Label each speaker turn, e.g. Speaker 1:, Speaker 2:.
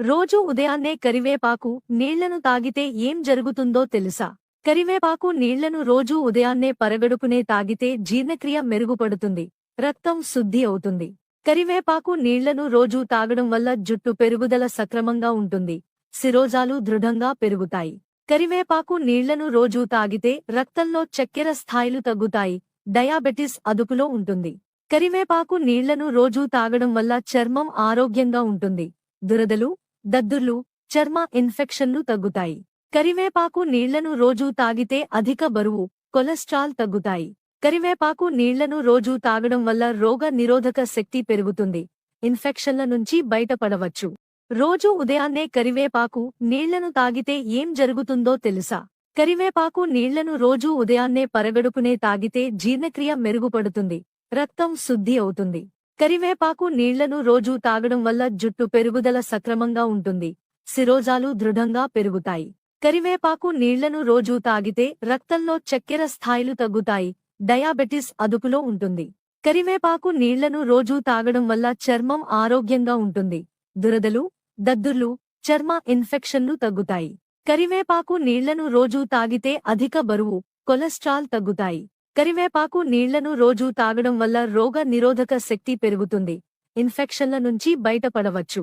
Speaker 1: రోజూ ఉదయాన్నే కరివేపాకు నీళ్ళను తాగితే ఏం జరుగుతుందో తెలుసా? కరివేపాకు నీళ్ళను రోజూ ఉదయాన్నే పరగడుపునే తాగితే జీర్ణక్రియ మెరుగుపడుతుంది రక్తం శుద్ధి అవుతుంది. కరివేపాకు నీళ్ళను రోజూ తాగడం వల్ల జుట్టు పెరుగుదల సక్రమంగా ఉంటుంది శిరోజాలు దృఢంగా పెరుగుతాయి. కరివేపాకు నీళ్ళను రోజూ తాగితే రక్తంలో చక్కెర స్థాయిలు తగ్గుతాయి డయాబెటిస్ అదుపులో ఉంటుంది. కరివేపాకు నీళ్ళను రోజూ తాగడం వల్ల చర్మం ఆరోగ్యంగా ఉంటుంది. దురదలు దద్దుర్లు చర్మ ఇన్ఫెక్షన్లు తగ్గుతాయి. కరివేపాకు నీళ్ళను రోజూ తాగితే అధిక బరువు కొలెస్ట్రాల్ తగ్గుతాయి. కరివేపాకు నీళ్ళను రోజూ తాగడం వల్ల రోగ నిరోధక శక్తి పెరుగుతుంది. ఇన్ఫెక్షన్ల నుంచి బయటపడవచ్చు. రోజూ ఉదయాన్నే కరివేపాకు నీళ్ళను తాగితే ఏం జరుగుతుందో తెలుసా? కరివేపాకు నీళ్ళను రోజూ ఉదయాన్నే పరగడుపునే తాగితే జీర్ణక్రియ మెరుగుపడుతుంది. రక్తం శుద్ధి అవుతుంది. కరివేపాకు నీళ్ళను రోజూ తాగడం వల్ల జుట్టు పెరుగుదల సక్రమంగా ఉంటుంది. శిరోజాలు దృఢంగా పెరుగుతాయి. కరివేపాకు నీళ్ళను రోజూ తాగితే రక్తంలో చక్కెర స్థాయిలు తగ్గుతాయి. డయాబెటిస్ అదుపులో ఉంటుంది. కరివేపాకు నీళ్ళను రోజూ తాగడం వల్ల చర్మం ఆరోగ్యంగా ఉంటుంది. దురదలు దద్దుర్లు చర్మ ఇన్ఫెక్షన్లు తగ్గుతాయి. కరివేపాకు నీళ్ళను రోజూ తాగితే అధిక బరువు కొలెస్ట్రాల్ తగ్గుతాయి. కరివేపాకు నీళ్ళను రోజూ తాగడం వల్ల రోగ నిరోధక శక్తి పెరుగుతుంది. ఇన్ఫెక్షన్ల నుంచి బయటపడవచ్చు.